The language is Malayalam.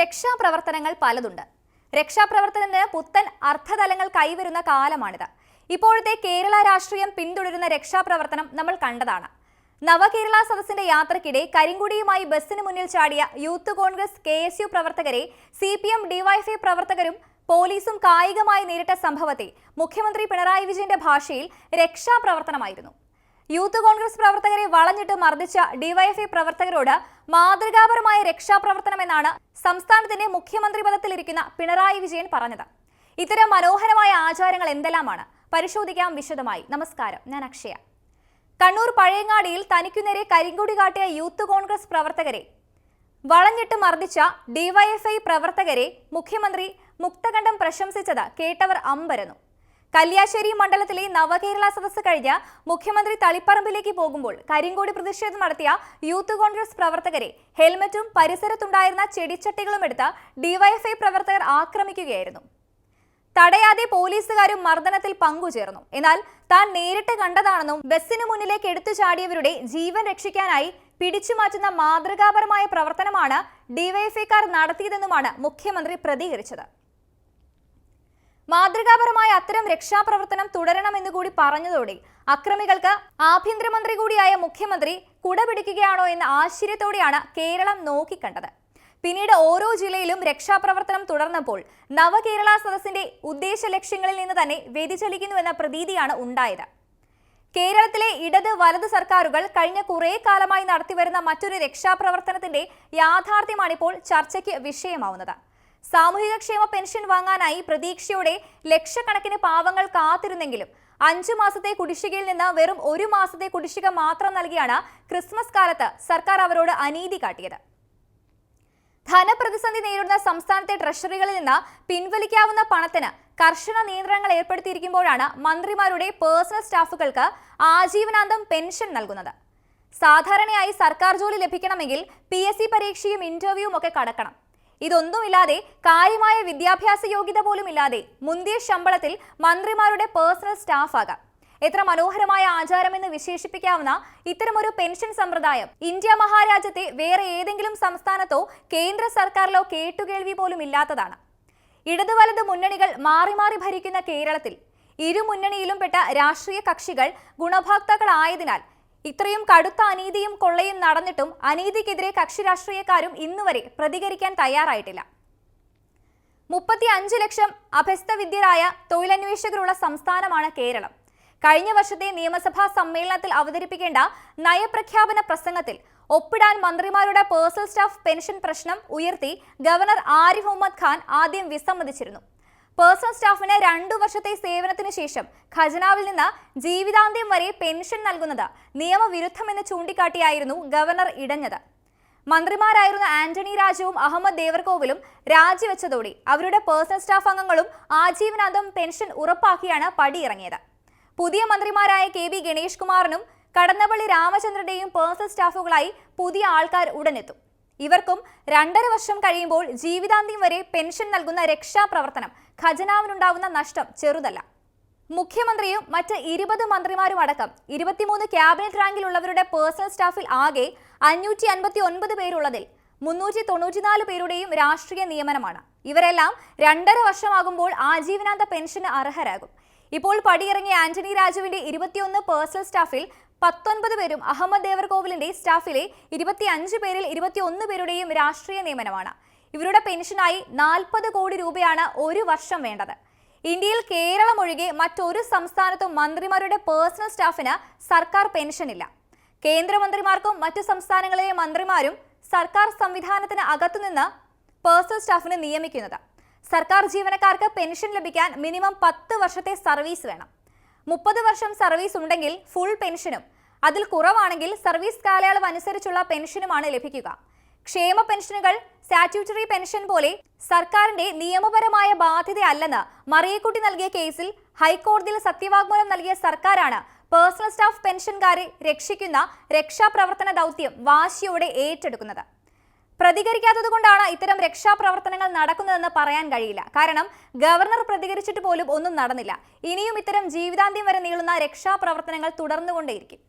രക്ഷാപ്രവർത്തനങ്ങൾ പലതുണ്ട്. രക്ഷാപ്രവർത്തനത്തിന് പുത്തൻ അർത്ഥതലങ്ങൾ കൈവരുന്ന കാലമാണിത്. ഇപ്പോഴത്തെ കേരള രാഷ്ട്രീയം പിന്തുടരുന്ന രക്ഷാപ്രവർത്തനം നമ്മൾ കണ്ടതാണ്. നവകേരള സദസ്സിന്റെ യാത്രക്കിടെ കരിങ്കുടിയുമായി ബസ്സിന് മുന്നിൽ ചാടിയ youth congress K S U പ്രവർത്തകരെ സി പി എം ഡിവൈഎഫ്ഐ പ്രവർത്തകരും പോലീസും കായികമായി നേരിട്ട സംഭവത്തെ മുഖ്യമന്ത്രി പിണറായി വിജയന്റെ ഭാഷയിൽ രക്ഷാപ്രവർത്തനമായിരുന്നു. യൂത്ത് കോൺഗ്രസ് പ്രവർത്തകരെ വളഞ്ഞിട്ട് മർദ്ദിച്ച ഡിവൈഎഫ്ഐ പ്രവർത്തകരോട് മാതൃകാപരമായ രക്ഷാപ്രവർത്തനം എന്നാണ് സംസ്ഥാനത്തിന്റെ മുഖ്യമന്ത്രി പദത്തിലിരിക്കുന്ന പിണറായി വിജയൻ പറഞ്ഞത്. ഇത്തരം മനോഹരമായ ആചാരങ്ങൾ എന്തെല്ലാമാണ്? പരിശോധിക്കാം വിശദമായി. നമസ്കാരം. ഞാൻ അക്ഷയ. കണ്ണൂർ പഴയങ്ങാടിയിൽ തനിക്കുനേരെ കരിങ്കൊടി കാട്ടിയ യൂത്ത് കോൺഗ്രസ് പ്രവർത്തകരെ വളഞ്ഞിട്ട് മർദ്ദിച്ച ഡിവൈഎഫ്ഐ പ്രവർത്തകരെ മുഖ്യമന്ത്രി മുക്തകണ്ഠം പ്രശംസിച്ചത് കേട്ടവർ അമ്പരന്നു. കല്യാശ്ശേരി മണ്ഡലത്തിലെ നവകേരള സദസ്സ് കഴിഞ്ഞ് മുഖ്യമന്ത്രി തളിപ്പറമ്പിലേക്ക് പോകുമ്പോൾ കരിങ്കോടി പ്രതിഷേധം നടത്തിയ യൂത്ത് കോൺഗ്രസ് പ്രവർത്തകരെ ഹെൽമറ്റും പരിസരത്തുണ്ടായിരുന്ന ചെടിച്ചട്ടികളും എടുത്ത് ഡിവൈഎഫ്ഐ പ്രവർത്തകർ ആക്രമിക്കുകയായിരുന്നു. തടയാതെ പോലീസുകാരും മർദ്ദനത്തിൽ പങ്കുചേർന്നു. എന്നാൽ താൻ നേരിട്ട് കണ്ടതാണെന്നും ബസ്സിന് മുന്നിലേക്ക് എടുത്തു ചാടിയവരുടെ ജീവൻ രക്ഷിക്കാനായി പിടിച്ചു മാറ്റുന്ന മാതൃകാപരമായ പ്രവർത്തനമാണ് ഡിവൈഎഫ്ഐക്കാർ നടത്തിയതെന്നുമാണ് മുഖ്യമന്ത്രി പ്രതികരിച്ചത്. മാതൃകാപരമായ അത്തരം രക്ഷാപ്രവർത്തനം തുടരണമെന്ന് കൂടി പറഞ്ഞതോടെ അക്രമികൾക്ക് ആഭ്യന്തരമന്ത്രി കൂടിയായ മുഖ്യമന്ത്രി കുടപിടിക്കുകയാണോ എന്ന ആശ്ചര്യത്തോടെയാണ് കേരളം നോക്കിക്കണ്ടത്. പിന്നീട് ഓരോ ജില്ലയിലും രക്ഷാപ്രവർത്തനം തുടർന്നപ്പോൾ നവകേരള സദസ്സിന്റെ ഉദ്ദേശ ലക്ഷ്യങ്ങളിൽ നിന്ന് തന്നെ വ്യതിചലിക്കുന്നുവെന്ന പ്രതീതിയാണ് ഉണ്ടായത്. കേരളത്തിലെ ഇടത് വലത് സർക്കാരുകൾ കഴിഞ്ഞ കുറേ കാലമായി നടത്തിവരുന്ന മറ്റൊരു രക്ഷാപ്രവർത്തനത്തിന്റെ യാഥാർത്ഥ്യമാണിപ്പോൾ ചർച്ചയ്ക്ക് വിഷയമാവുന്നത്. സാമൂഹികക്ഷേമ പെൻഷൻ വാങ്ങാനായി പ്രതീക്ഷയോടെ ലക്ഷക്കണക്കിന് പാവങ്ങൾ കാത്തിരുന്നെങ്കിലും അഞ്ചു മാസത്തെ കുടിശ്ശികയിൽ നിന്ന് വെറും ഒരു മാസത്തെ കുടിശ്ശിക മാത്രം നൽകിയാണ് ക്രിസ്മസ് കാലത്ത് സർക്കാർ അവരോട് അനീതി കാട്ടിയത്. ധനപ്രതിസന്ധി നേരിടുന്ന സംസ്ഥാനത്തെ ട്രഷറികളിൽ നിന്ന് പിൻവലിക്കാവുന്ന പണത്തിന് കർശന നിയന്ത്രണങ്ങൾ ഏർപ്പെടുത്തിയിരിക്കുമ്പോഴാണ് മന്ത്രിമാരുടെ പേഴ്സണൽ സ്റ്റാഫുകൾക്ക് ആജീവനാന്തം പെൻഷൻ നൽകുന്നത്. സാധാരണയായി സർക്കാർ ജോലി ലഭിക്കണമെങ്കിൽ പി പരീക്ഷയും ഇന്റർവ്യൂവും ഒക്കെ കടക്കണം. ഇതൊന്നുമില്ലാതെ കാര്യമായ വിദ്യാഭ്യാസ യോഗ്യത പോലും ഇല്ലാതെ മുന്തിയ ശമ്പളത്തിൽ മന്ത്രിമാരുടെ പേഴ്സണൽ സ്റ്റാഫ് ആകാം എത്ര മനോഹരമായ ആചാരമെന്ന് വിശേഷിപ്പിക്കാവുന്ന ഇത്തരമൊരു പെൻഷൻ സമ്പ്രദായം ഇന്ത്യ മഹാരാജ്യത്തെ വേറെ ഏതെങ്കിലും സംസ്ഥാനത്തോ കേന്ദ്ര സർക്കാരിലോ കേട്ടുകേൾവി പോലും ഇല്ലാത്തതാണ് ഇടതു വലത് മുന്നണികൾ മാറി മാറി ഭരിക്കുന്ന കേരളത്തിൽ ഇരു മുന്നണിയിലും പെട്ട രാഷ്ട്രീയ കക്ഷികൾ ഗുണഭോക്താക്കളായതിനാൽ ഇത്രയും കടുത്ത അനീതിയും കൊള്ളയും നടന്നിട്ടും അനീതിക്കെതിരെ കക്ഷി രാഷ്ട്രീയക്കാരും ഇന്നുവരെ പ്രതികരിക്കാൻ തയ്യാറായിട്ടില്ല. മുപ്പത്തി അഞ്ച് ലക്ഷം അഭ്യസ്തവിദ്യരായ തൊഴിലന്വേഷകരുള്ള സംസ്ഥാനമാണ് കേരളം. കഴിഞ്ഞ വർഷത്തെ നിയമസഭാ സമ്മേളനത്തിൽ അവതരിപ്പിക്കേണ്ട നയപ്രഖ്യാപന പ്രസംഗത്തിൽ ഒപ്പിടാൻ മന്ത്രിമാരുടെ പേഴ്സണൽ സ്റ്റാഫ് പെൻഷൻ പ്രശ്നം ഉയർത്തി ഗവർണർ ആരിഫ് മുഹമ്മദ് ഖാൻ ആദ്യം വിസമ്മതിച്ചിരുന്നു. പേഴ്സണൽ സ്റ്റാഫിന് രണ്ടു വർഷത്തെ സേവനത്തിനു ശേഷം ഖജനാവിൽ നിന്ന് ജീവിതാന്ത്യം വരെ പെൻഷൻ നൽകുന്നത് നിയമവിരുദ്ധമെന്ന് ചൂണ്ടിക്കാട്ടിയായിരുന്നു ഗവർണർ ഇടഞ്ഞത്. മന്ത്രിമാരായിരുന്ന ആന്റണി രാജുവും അഹമ്മദ് ദേവർകോവിലും രാജിവെച്ചതോടെ അവരുടെ പേഴ്സണൽ സ്റ്റാഫ് അംഗങ്ങളും ആജീവനാന്തം പെൻഷൻ ഉറപ്പാക്കിയാണ് പടിയിറങ്ങിയത്. പുതിയ മന്ത്രിമാരായ കെ ബി ഗണേഷ് കുമാറിനും കടന്നപ്പള്ളി രാമചന്ദ്രന്റെയും പേഴ്സണൽ സ്റ്റാഫുകളായി പുതിയ ആൾക്കാർ ഉടനെത്തും. ഇവർക്കും രണ്ടര വർഷം കഴിയുമ്പോൾ ജീവിതാന്ത്യം വരെ പെൻഷൻ നൽകുന്ന രക്ഷാപ്രവർത്തനം ഖജനാവിനുണ്ടാവുന്ന നഷ്ടം ചെറുതല്ല. മുഖ്യമന്ത്രിയും മറ്റ് ഇരുപത് മന്ത്രിമാരും അടക്കം ഇരുപത്തിമൂന്ന് ക്യാബിനറ്റ് റാങ്കിലുള്ളവരുടെ പേഴ്സണൽ സ്റ്റാഫിൽ ആകെ അഞ്ഞൂറ്റി അൻപത്തി ഒൻപത് പേരുള്ളതിൽ മുന്നൂറ്റി തൊണ്ണൂറ്റിനാല് പേരുടെയും രാഷ്ട്രീയ നിയമനമാണ്. ഇവരെല്ലാം രണ്ടര വർഷമാകുമ്പോൾ ആജീവനാന്ത പെൻഷന് അർഹരാകും. ഇപ്പോൾ പടിയിറങ്ങിയ ആന്റണി രാജുവിന്റെ ഇരുപത്തിയൊന്ന് പേഴ്സണൽ സ്റ്റാഫിൽ പത്തൊൻപത് പേരും അഹമ്മദ് ദേവർകോവിലിന്റെ സ്റ്റാഫിലെ ഇരുപത്തിയഞ്ച് പേരിൽ ഇരുപത്തിയൊന്ന് പേരുടെയും രാഷ്ട്രീയ നിയമനമാണ്. ഇവരുടെ പെൻഷനായി നാൽപ്പത് കോടി രൂപയാണ് ഒരു വർഷം വേണ്ടത്. ഇന്ത്യയിൽ കേരളം ഒഴികെ മറ്റൊരു സംസ്ഥാനത്തും മന്ത്രിമാരുടെ പേഴ്സണൽ സ്റ്റാഫിന് സർക്കാർ പെൻഷനില്ല. കേന്ദ്രമന്ത്രിമാർക്കും മറ്റു സംസ്ഥാനങ്ങളിലെ മന്ത്രിമാരും സർക്കാർ സംവിധാനത്തിന് അകത്തുനിന്ന് പേഴ്സണൽ സ്റ്റാഫിനെ നിയമിക്കുന്നത്. സർക്കാർ ജീവനക്കാർക്ക് പെൻഷൻ ലഭിക്കാൻ മിനിമം പത്ത് വർഷത്തെ സർവീസ് വേണം. മുപ്പത് വർഷം സർവീസ് ഉണ്ടെങ്കിൽ ഫുൾ പെൻഷനും അതിൽ കുറവാണെങ്കിൽ സർവീസ് കാലയളവ് അനുസരിച്ചുള്ള പെൻഷനുമാണ് ലഭിക്കുക. ക്ഷേമ പെൻഷനുകൾ സ്റ്റാറ്റ്യൂട്ടറി പെൻഷൻ പോലെ സർക്കാരിന്റെ നിയമപരമായ ബാധ്യതയല്ലെന്ന് മറിയക്കുട്ടി നൽകിയ കേസിൽ ഹൈക്കോടതിയിൽ സത്യവാങ്മൂലം നൽകിയ സർക്കാരാണ് പേഴ്സണൽ സ്റ്റാഫ് പെൻഷൻകാരെ രക്ഷിക്കുന്ന രക്ഷാപ്രവർത്തന ദൗത്യം വാശിയോടെ ഏറ്റെടുക്കുന്നത്. പ്രതികരിക്കാത്തതുകൊണ്ടാണ് ഇത്തരം രക്ഷാപ്രവർത്തനങ്ങൾ നടക്കുന്നതെന്ന് പറയാൻ കഴിയില്ല. കാരണം ഗവർണർ പ്രതികരിച്ചിട്ട് പോലും ഒന്നും നടന്നില്ല. ഇനിയും ഇത്തരം ജീവിതാന്ത്യം വരെ നീളുന്ന രക്ഷാപ്രവർത്തനങ്ങൾ തുടർന്നുകൊണ്ടേയിരിക്കും.